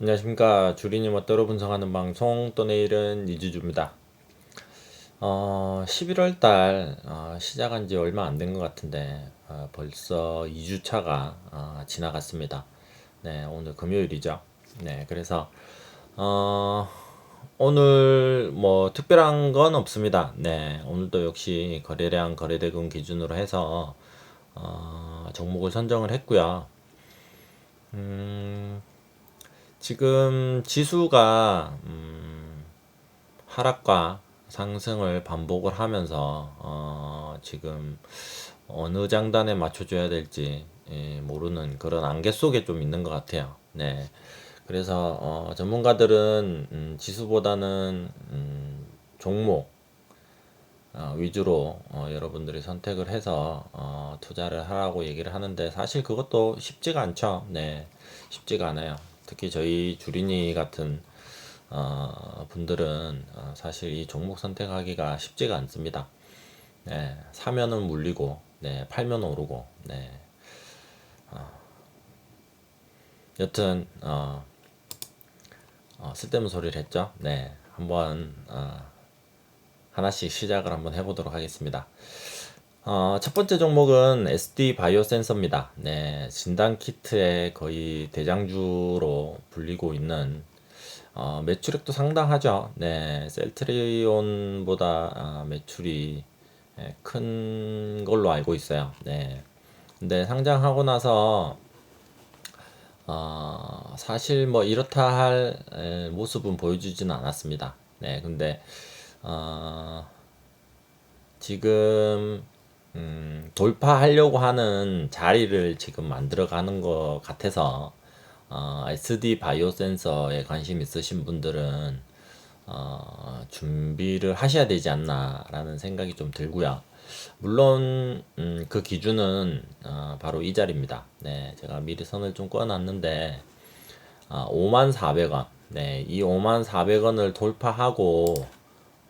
안녕하십니까 주린이 멋대로 분석하는 방송 또 내일은 이주주입니다. 어, 11월 달 어, 시작한 지 얼마 안 된 것 같은데 어, 벌써 2주차가 어, 지나갔습니다. 네 오늘 금요일이죠. 네 그래서 어, 오늘 뭐 특별한 건 없습니다. 네 오늘도 역시 거래량 거래대금 기준으로 해서 어, 종목을 선정을 했고요. 음, 지금 지수가 음, 하락과 상승을 반복을 하면서 어, 지금 어느 장단에 맞춰줘야 될지 예, 모르는 그런 안개 속에 좀 있는 것 같아요. 네. 그래서 어, 전문가들은 음, 지수보다는 음, 종목 어, 위주로 어, 여러분들이 선택을 해서 어, 투자를 하라고 얘기를 하는데 사실 그것도 쉽지가 않죠. 네, 쉽지가 않아요. 특히 저희 주린이 같은 어, 분들은 어, 사실 이 종목 선택하기가 쉽지가 않습니다. 네, 사면은 물리고, 네, 팔면 오르고, 네. 여튼 어, 어, 쓸데없는 소리를 했죠. 네, 한번 어, 하나씩 시작을 한번 해보도록 하겠습니다. 어, 첫 번째 종목은 SD 바이오 센서입니다. 네, 진단 키트의 거의 대장주로 불리고 있는 어, 매출액도 상당하죠. 네, 셀트리온보다 어, 매출이 예, 큰 걸로 알고 있어요. 네. 근데 상장하고 나서 어, 사실 뭐 이렇다 할 에, 모습은 보여주지는 않았습니다. 네, 근데 어, 지금 음, 돌파하려고 하는 자리를 지금 만들어가는 것 같아서 어, SD 바이오 센서에 관심 있으신 분들은 어, 준비를 하셔야 되지 않나라는 생각이 좀 들고요. 물론 음, 그 기준은 어, 바로 이 자리입니다. 네, 제가 미리 선을 좀 꺼놨는데 어, 5만 400원. 네, 이 5만 400원을 돌파하고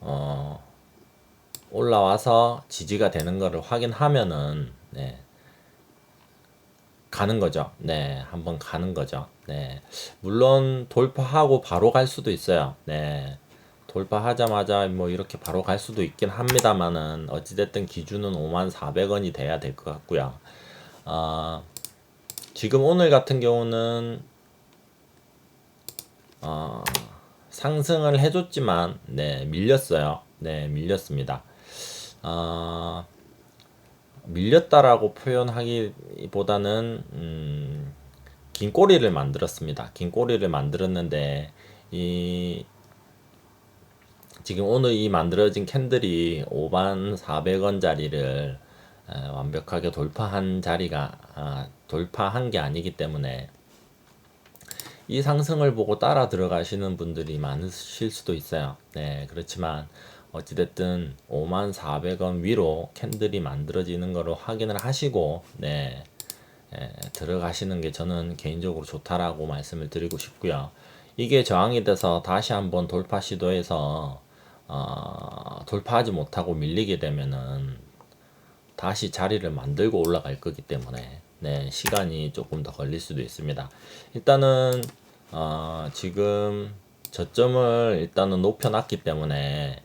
어, 올라와서 지지가 되는 것을 확인하면은 네, 가는 거죠. 네, 한번 가는 거죠. 네, 물론 돌파하고 바로 갈 수도 있어요. 네, 돌파하자마자 뭐 이렇게 바로 갈 수도 있긴 합니다만은 어찌됐든 기준은 5만 400원이 돼야 될 것 같고요. 어, 지금 오늘 같은 경우는 어, 상승을 해줬지만 네 밀렸어요. 네 밀렸습니다. 어, 밀렸다라고 표현하기보다는 음, 긴 꼬리를 만들었습니다. 긴 꼬리를 만들었는데 이 지금 오늘 이 만들어진 캔들이 5만 400원짜리를 완벽하게 돌파한 자리가 아, 돌파한 게 아니기 때문에 이 상승을 보고 따라 들어가시는 분들이 많으실 수도 있어요. 네, 그렇지만 어찌됐든 5만 400원 위로 캔들이 만들어지는 거를 확인을 하시고 네, 예, 들어가시는 게 저는 개인적으로 좋다라고 말씀을 드리고 싶고요. 이게 저항이 돼서 다시 한번 돌파 시도해서 어, 돌파하지 못하고 밀리게 되면은 다시 자리를 만들고 올라갈 거기 때문에 네, 시간이 조금 더 걸릴 수도 있습니다. 일단은 어, 지금 저점을 일단은 높여놨기 때문에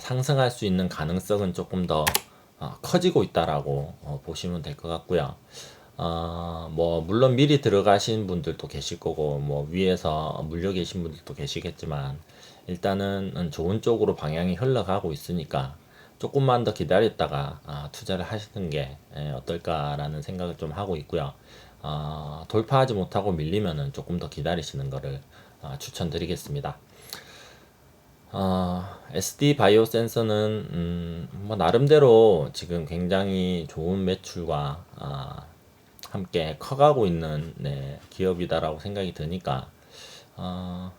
상승할 수 있는 가능성은 조금 더 어, 커지고 있다라고 어, 보시면 될 것 같고요. 어, 뭐, 물론 미리 들어가신 분들도 계실 거고, 뭐, 위에서 물려 계신 분들도 계시겠지만, 일단은 좋은 쪽으로 방향이 흘러가고 있으니까, 조금만 더 기다렸다가, 아, 투자를 하시는 게 예, 어떨까라는 생각을 좀 하고 있고요. 어, 돌파하지 못하고 밀리면은 조금 더 기다리시는 거를 어, 추천드리겠습니다. 어, SD 바이오 센서는 음, 뭐 나름대로 지금 굉장히 좋은 매출과 어, 함께 커가고 있는 네, 기업이다라고 생각이 드니까 어,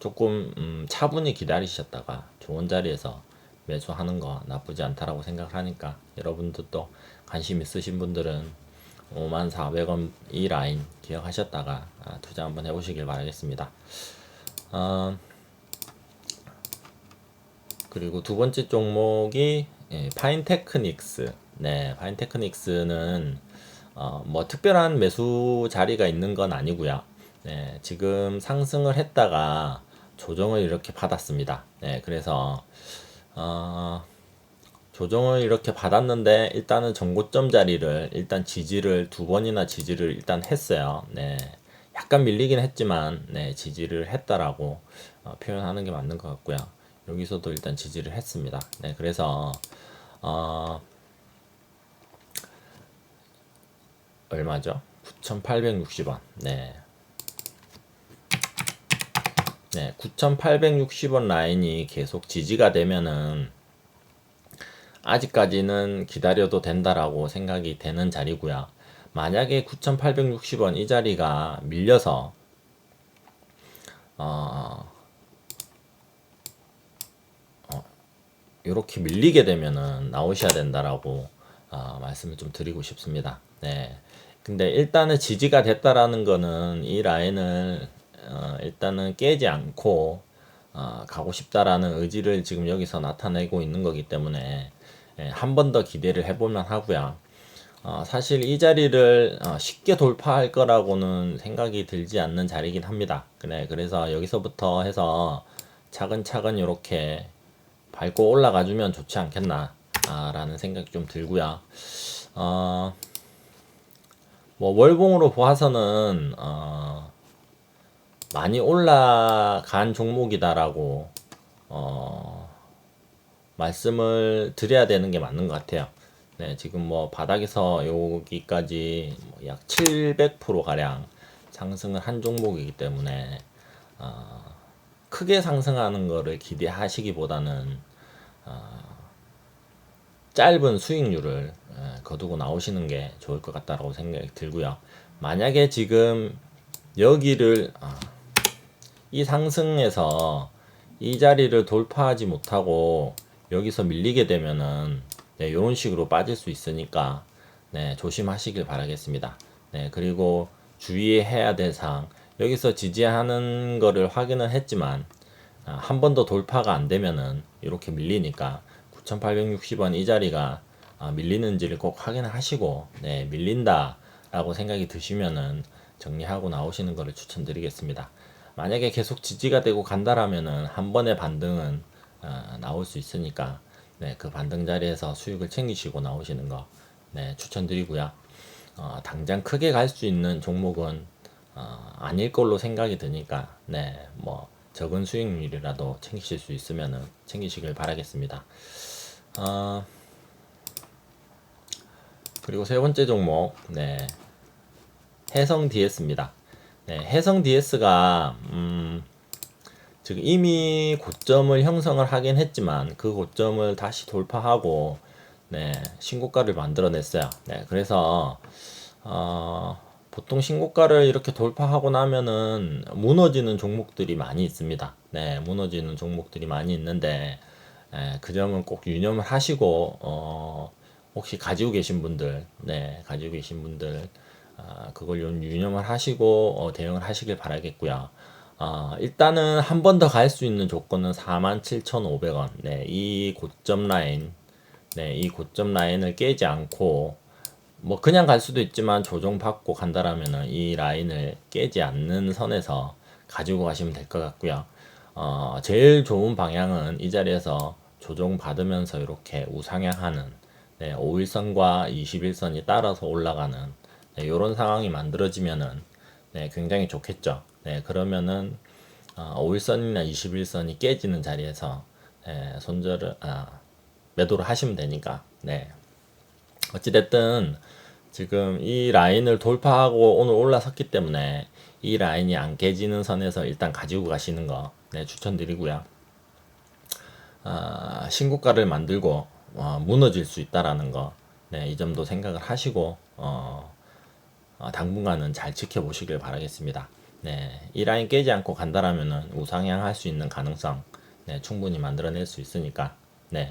조금 음, 차분히 기다리셨다가 좋은 자리에서 매수하는 거 나쁘지 않다라고 생각을 하니까 여러분들도 관심 있으신 분들은 54,400원 이 라인 기억하셨다가 아, 투자 한번 해보시길 바라겠습니다. 어, 그리고 두 번째 종목이 예, 파인테크닉스. 네, 파인테크닉스는 어, 뭐 특별한 매수 자리가 있는 건 아니고요. 네, 지금 상승을 했다가 조정을 이렇게 받았습니다. 네, 그래서 어, 조정을 이렇게 받았는데 일단은 전고점 자리를 일단 지지를 두 번이나 지지를 일단 했어요. 네. 약간 밀리긴 했지만 네, 지지를 했다라고 어, 표현하는 게 맞는 것 같고요. 여기서도 일단 지지를 했습니다. 네, 그래서 어, 얼마죠? 9,860원. 네. 네, 9,860원 라인이 계속 지지가 되면은 아직까지는 기다려도 된다라고 생각이 되는 자리고요. 만약에 9,860원 이 자리가 밀려서 어, 어, 이렇게 밀리게 되면은 나오셔야 된다라고 어, 말씀을 좀 드리고 싶습니다. 네. 근데 일단은 지지가 됐다라는 거는 이 라인을 어, 일단은 깨지 않고 어, 가고 싶다라는 의지를 지금 여기서 나타내고 있는 거기 때문에 예, 한번 더 기대를 해볼만 하고요. 어, 사실 이 자리를 어, 쉽게 돌파할 거라고는 생각이 들지 않는 자리긴 합니다. 그래, 그래서 여기서부터 해서 차근차근 이렇게 밟고 올라가 주면 좋지 않겠나 아, 라는 생각이 좀 들고요. 어, 뭐 월봉으로 보아서는 어, 많이 올라간 종목이다라고 어, 말씀을 드려야 되는 게 맞는 것 같아요. 네, 지금 뭐 바닥에서 여기까지 뭐약700% 가량 상승을 한 종목이기 때문에 어, 크게 상승하는 거를 기대하시기보다는 어, 짧은 수익률을 에, 거두고 나오시는 게 좋을 것 같다라고 생각이 들고요. 만약에 지금 여기를 어, 이 상승에서 이 자리를 돌파하지 못하고 여기서 밀리게 되면은 네, 이런 식으로 빠질 수 있으니까 네, 조심하시길 바라겠습니다. 네, 그리고 주의해야 될 사항 여기서 지지하는 거를 확인을 했지만 아, 한 번 더 돌파가 안 되면은 이렇게 밀리니까 9,860원 이 자리가 아, 밀리는지를 꼭 확인하시고 네, 밀린다라고 생각이 드시면은 정리하고 나오시는 것을 추천드리겠습니다. 만약에 계속 지지가 되고 간다라면은 한 번의 반등은 어, 나올 수 있으니까 네, 그 반등 자리에서 수익을 챙기시고 나오시는 거 네, 추천드리고요. 어, 당장 크게 갈 수 있는 종목은 어, 아닐 걸로 생각이 드니까 네, 뭐 적은 수익률이라도 챙기실 수 있으면은 챙기시길 바라겠습니다. 어, 그리고 세 번째 종목 네, 해성 DS입니다. 네, 해성 DS가 음, 지금 이미 고점을 형성을 하긴 했지만 그 고점을 다시 돌파하고 네, 신고가를 만들어냈어요. 네, 그래서 어, 보통 신고가를 이렇게 돌파하고 나면은 무너지는 종목들이 많이 있습니다. 네, 무너지는 종목들이 많이 있는데 네, 그 점은 꼭 유념을 하시고 어, 혹시 가지고 계신 분들, 네, 가지고 계신 분들 어, 그걸 좀 유념을 하시고 어, 대응을 하시길 바라겠고요. 어, 일단은 한 번 더 갈 수 있는 조건은 47,500원. 네, 이 고점 라인, 네, 이 고점 라인을 깨지 않고 뭐 그냥 갈 수도 있지만 조정 받고 간다라면은 이 라인을 깨지 않는 선에서 가지고 가시면 될 것 같고요. 어, 제일 좋은 방향은 이 자리에서 조정 받으면서 이렇게 우상향하는 네, 5일선과 21선이 따라서 올라가는 네, 이런 상황이 만들어지면은 네, 굉장히 좋겠죠. 네, 그러면은 어, 5일선이나 21선이 깨지는 자리에서 네, 손절을 아, 매도를 하시면 되니까 네. 어찌됐든 지금 이 라인을 돌파하고 오늘 올라섰기 때문에 이 라인이 안 깨지는 선에서 일단 가지고 가시는 거 네, 추천드리고요. 아, 신고가를 만들고 어, 무너질 수 있다라는 거, 네, 이 점도 생각을 하시고 어, 어, 당분간은 잘 지켜보시길 바라겠습니다. 네, 이 라인 깨지 않고 간다라면은 우상향 할 수 있는 가능성 네, 충분히 만들어낼 수 있으니까 네,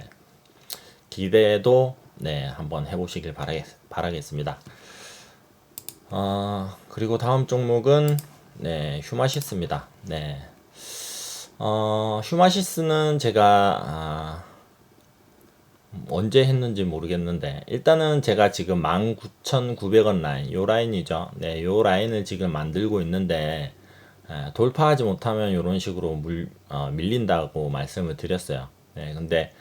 기대도 네, 한번 해보시길 바라겠, 바라겠습니다. 어, 그리고 다음 종목은 네, 휴마시스입니다. 네, 어, 휴마시스는 제가 아, 언제 했는지 모르겠는데 일단은 제가 지금 19,900원 라인 요 라인이죠. 네, 요 라인을 지금 만들고 있는데 예, 돌파하지 못하면 이런 식으로 물, 어, 밀린다고 말씀을 드렸어요. 네, 근데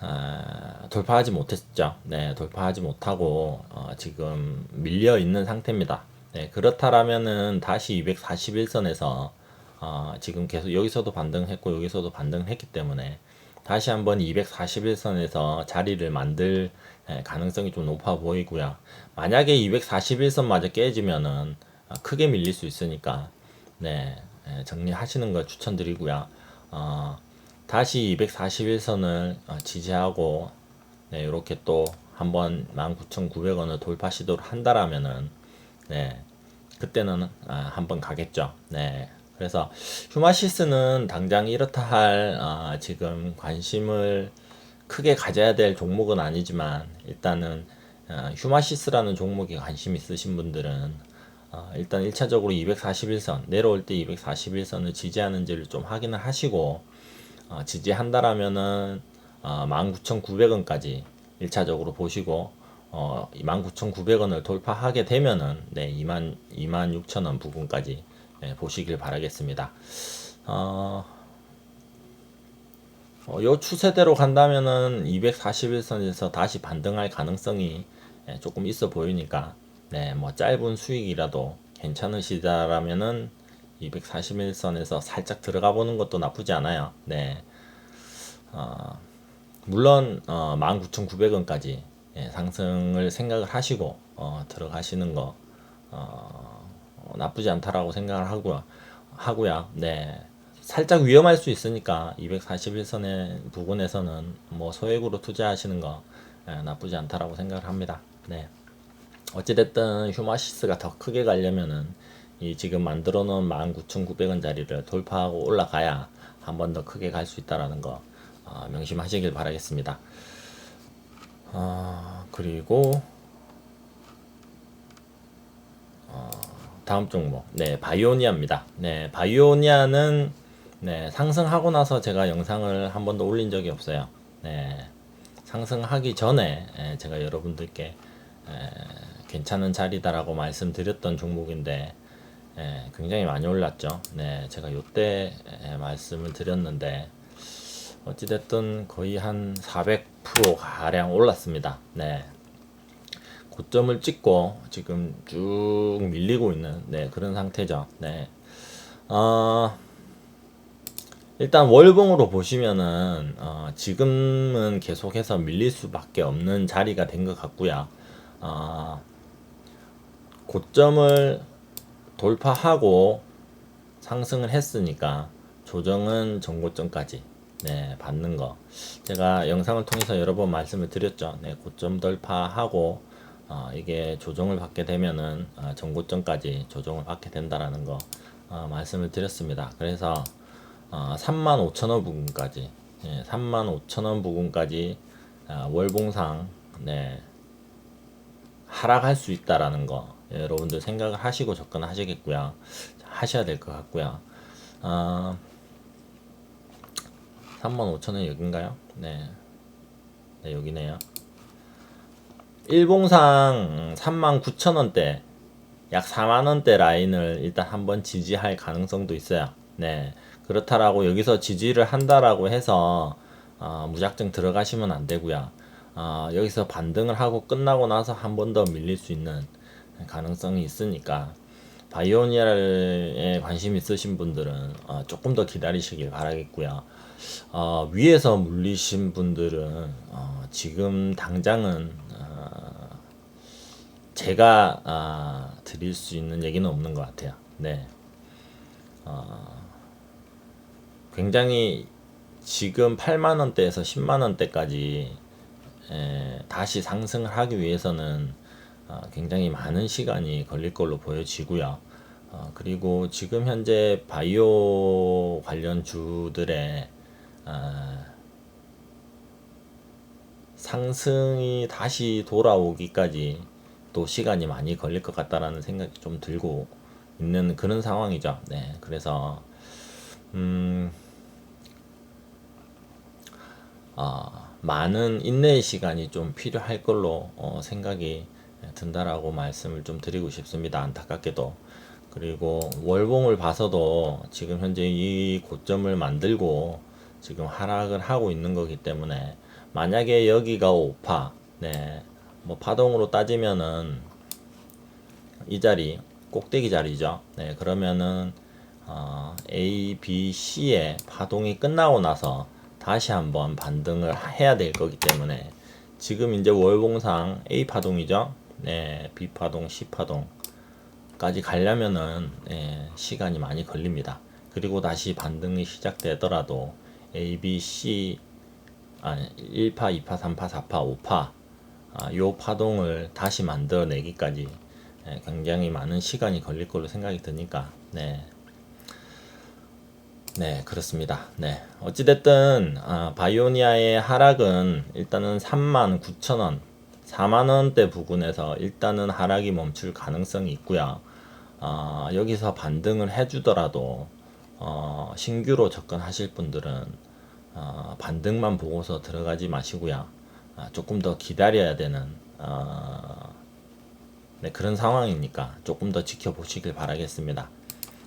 아, 돌파하지 못했죠. 네, 돌파하지 못하고 어, 지금 밀려 있는 상태입니다. 네, 그렇다라면은 다시 241선에서 어, 지금 계속 여기서도 반등했고 여기서도 반등했기 때문에 다시 한번 241선에서 자리를 만들 예, 가능성이 좀 높아 보이고요. 만약에 241선마저 깨지면은 어, 크게 밀릴 수 있으니까 네, 예, 정리하시는 걸 추천드리고요. 어, 다시 241선을 어, 지지하고 네, 이렇게 또 한번 19,900원을 돌파 시도를 한다라면은 네, 그때는 아, 한번 가겠죠. 네. 그래서 휴마시스는 당장 이렇다 할 아, 지금 관심을 크게 가져야 될 종목은 아니지만 일단은 아, 휴마시스라는 종목에 관심 있으신 분들은 어, 일단 1차적으로 241선 내려올 때 241선을 지지하는지를 좀 확인을 하시고 어, 지지한다라면은 어, 19,900원까지 1차적으로 보시고 어, 29,900원을 돌파하게 되면은 네, 2만 26,000원 부분까지 네, 보시길 바라겠습니다. 어, 어, 요 추세대로 간다면은 241선에서 다시 반등할 가능성이 예, 조금 있어 보이니까 네, 뭐 짧은 수익이라도 괜찮으시다라면은 241선에서 살짝 들어가 보는 것도 나쁘지 않아요. 네. 어, 물론 어, 19,900원까지 예, 상승을 생각을 하시고 어, 들어가시는 거 어, 나쁘지 않다라고 생각을 하고요. 하고요. 네. 살짝 위험할 수 있으니까 241선의 부분에서는 뭐 소액으로 투자하시는 거 예, 나쁘지 않다라고 생각을 합니다. 네. 어찌됐든 휴마시스가 더 크게 가려면은 이 지금 만들어 놓은 19,900원짜리를 돌파하고 올라가야 한 번 더 크게 갈 수 있다라는 거 어, 명심하시길 바라겠습니다. 어, 그리고 어, 다음 종목 네 바이오니아입니다. 네 바이오니아는 네 상승하고 나서 제가 영상을 한 번도 올린 적이 없어요. 네 상승하기 전에 예, 제가 여러분들께 예, 괜찮은 자리다라고 말씀드렸던 종목인데 예, 굉장히 많이 올랐죠. 네, 제가 요때 예, 말씀을 드렸는데 어찌됐든 거의 한 400% 가량 올랐습니다. 네. 고점을 찍고 지금 쭉 밀리고 있는 네, 그런 상태죠. 네. 어, 일단 월봉으로 보시면은 어, 지금은 계속해서 밀릴 수밖에 없는 자리가 된 것 같고요. 어, 고점을 돌파하고 상승을 했으니까 조정은 전고점까지 네, 받는 거. 제가 영상을 통해서 여러 번 말씀을 드렸죠. 네, 고점 돌파하고 어, 이게 조정을 받게 되면은 어, 전고점까지 조정을 받게 된다라는 거 어, 말씀을 드렸습니다. 그래서 어, 35,000원 부분까지 예, 35,000원 부분까지 어, 월봉상 네, 하락할 수 있다라는 거 예, 여러분들 생각을 하시고 접근하시겠고요. 하셔야 될 것 같고요. 어, 35,000원 여긴가요? 네. 네, 여기네요. 일봉상 39,000원대 약 4만원대 라인을 일단 한번 지지할 가능성도 있어요. 네. 그렇다라고 여기서 지지를 한다라고 해서 어, 무작정 들어가시면 안 되고요. 어, 여기서 반등을 하고 끝나고 나서 한 번 더 밀릴 수 있는 가능성이 있으니까 바이오니아에 관심 있으신 분들은 어, 조금 더 기다리시길 바라겠고요. 어, 위에서 물리신 분들은 어, 지금 당장은 어, 제가 아, 드릴 수 있는 얘기는 없는 것 같아요. 네. 어, 굉장히 지금 8만 원대에서 10만 원대까지 에, 다시 상승을 하기 위해서는 어, 굉장히 많은 시간이 걸릴 걸로 보여지고요. 어, 그리고 지금 현재 바이오 관련 주들의 어, 상승이 다시 돌아오기까지 또 시간이 많이 걸릴 것 같다라는 생각이 좀 들고 있는 그런 상황이죠. 네, 그래서 음, 어, 많은 인내의 시간이 좀 필요할 걸로 어, 생각이 든다라고 말씀을 좀 드리고 싶습니다. 안타깝게도 그리고 월봉을 봐서도 지금 현재 이 고점을 만들고 지금 하락을 하고 있는 거기 때문에 만약에 여기가 5파, 네, 뭐 파동으로 따지면은 이 자리 꼭대기 자리죠. 네, 그러면은 어, A, B, C의 파동이 끝나고 나서 다시 한번 반등을 해야 될 거기 때문에 지금 이제 월봉상 A 파동이죠. 네, B 파동, C 파동까지 가려면은 네, 시간이 많이 걸립니다. 그리고 다시 반등이 시작되더라도 A, B, C 아니 1파, 2파, 3파, 4파, 5파 아, 요 파동을 다시 만들어내기까지 예, 굉장히 많은 시간이 걸릴 걸로 생각이 드니까 네. 네, 그렇습니다. 네. 어찌됐든, 아, 바이오니아의 하락은 일단은 39,000원, 4만원대 부근에서 일단은 하락이 멈출 가능성이 있고요. 아, 여기서 반등을 해주더라도, 어, 신규로 접근하실 분들은, 어, 반등만 보고서 들어가지 마시고요. 아, 조금 더 기다려야 되는, 어, 네, 그런 상황이니까 조금 더 지켜보시길 바라겠습니다.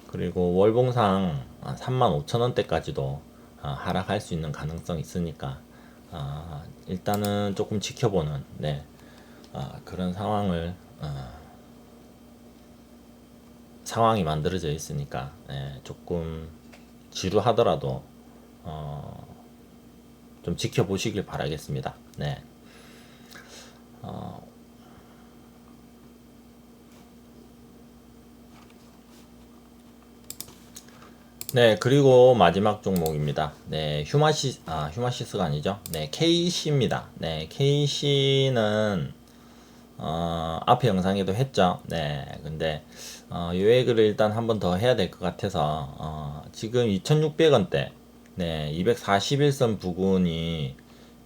그리고 월봉상 35,000원대까지도 아, 하락할 수 있는 가능성이 있으니까 아, 일단은 조금 지켜보는 네, 아, 그런 상황을 어, 상황이 만들어져 있으니까 네, 조금 지루하더라도 어, 좀 지켜보시길 바라겠습니다. 네. 어, 네, 그리고 마지막 종목입니다. 네, 휴마시, 아, 휴마시스가 아니죠. 네, KC입니다. 네, KC는, 어, 앞에 영상에도 했죠. 네, 근데, 어, 요 얘기를 일단 한 번 더 해야 될 것 같아서, 어, 지금 2600원대, 네, 241선 부근이,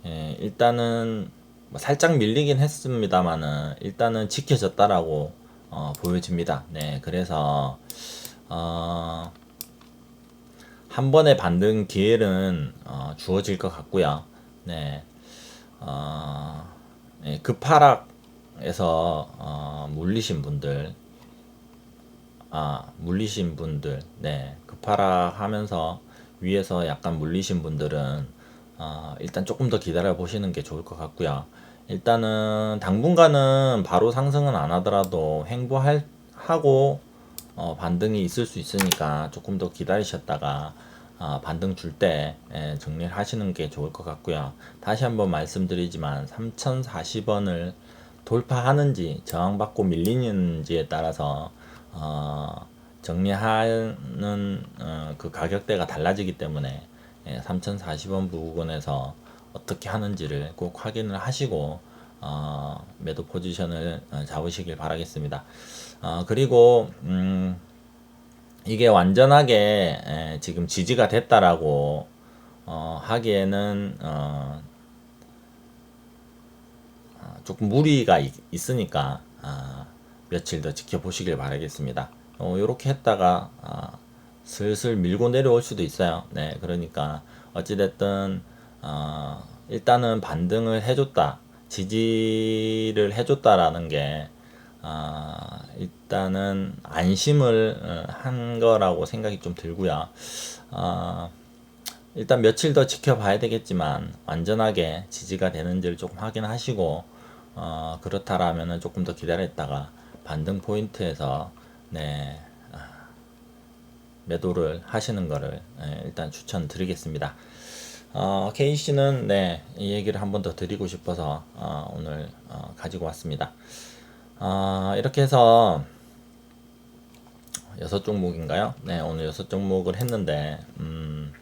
예, 일단은, 뭐 살짝 밀리긴 했습니다만은, 일단은 지켜졌다라고, 어, 보여집니다. 네, 그래서, 어, 한 번의 반등 기회는 어, 주어질 것 같고요. 네, 어, 네, 급하락에서 어, 물리신 분들, 아 물리신 분들, 네, 급하락하면서 위에서 약간 물리신 분들은 어, 일단 조금 더 기다려 보시는 게 좋을 것 같고요. 일단은 당분간은 바로 상승은 안 하더라도 횡보할 하고 어, 반등이 있을 수 있으니까 조금 더 기다리셨다가 어, 반등 줄때 예, 정리를 하시는 게 좋을 것 같고요. 다시 한번 말씀드리지만 3040원을 돌파하는지 저항받고 밀리는지에 따라서 어, 정리하는 어, 그 가격대가 달라지기 때문에 예, 3040원 부근에서 어떻게 하는지를 꼭 확인을 하시고 어, 매도 포지션을 어, 잡으시길 바라겠습니다. 어, 그리고 음, 이게 완전하게 에, 지금 지지가 됐다라고 어, 하기에는 어, 어, 조금 무리가 있, 으니까 어, 며칠 더 지켜보시길 바라겠습니다. 이렇게 했다가 어, 슬슬 밀고 내려올 수도 있어요. 네, 그러니까 어찌됐든 어, 일단은 반등을 해줬다, 지지를 해줬다라는 게 아, 일단은 안심을 어, 한 거라고 생각이 좀 들고요. 아, 일단 며칠 더 지켜봐야 되겠지만 완전하게 지지가 되는지를 조금 확인하시고 어, 그렇다라면은 조금 더 기다렸다가 반등 포인트에서 네 아, 매도를 하시는 거를 네, 일단 추천드리겠습니다. 어, KC는 네, 이 얘기를 한 번 더 드리고 싶어서 어, 오늘 어, 가지고 왔습니다. 아, 이렇게 해서 여섯 종목인가요? 네, 오늘 여섯 종목을 했는데, 음,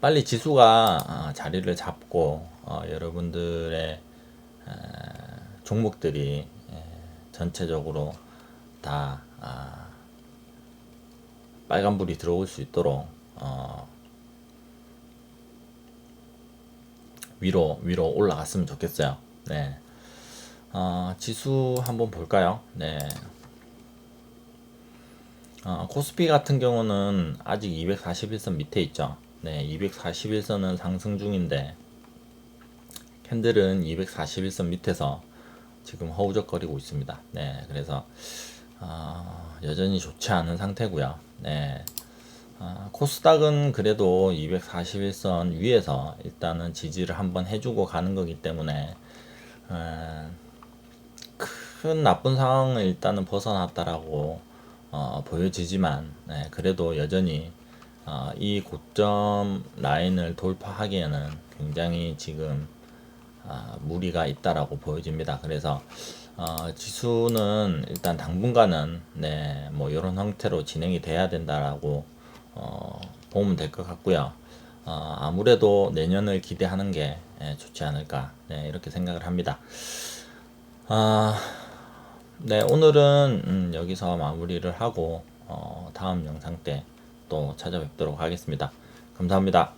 빨리 지수가 아, 자리를 잡고, 어, 여러분들의 에, 종목들이 에, 전체적으로 다 아, 빨간불이 들어올 수 있도록 어, 위로 위로 올라갔으면 좋겠어요. 네. 어, 지수 한번 볼까요? 네. 어, 코스피 같은 경우는 아직 241선 밑에 있죠. 네, 241선은 상승 중인데 캔들은 241선 밑에서 지금 허우적거리고 있습니다. 네, 그래서 어, 여전히 좋지 않은 상태고요. 네. 아, 코스닥은 그래도 241선 위에서 일단은 지지를 한번 해주고 가는 거기 때문에 에, 큰 나쁜 상황을 일단은 벗어났다라고 어, 보여지지만 네, 그래도 여전히 어, 이 고점 라인을 돌파하기에는 굉장히 지금 아, 무리가 있다라고 보여집니다. 그래서 어, 지수는 일단 당분간은 네, 뭐 이런 형태로 진행이 돼야 된다라고 어, 보면 될 것 같고요. 어, 아무래도 내년을 기대하는 게 예, 좋지 않을까 네, 이렇게 생각을 합니다. 아, 네, 오늘은 음, 여기서 마무리를 하고 어, 다음 영상 때 또 찾아뵙도록 하겠습니다. 감사합니다.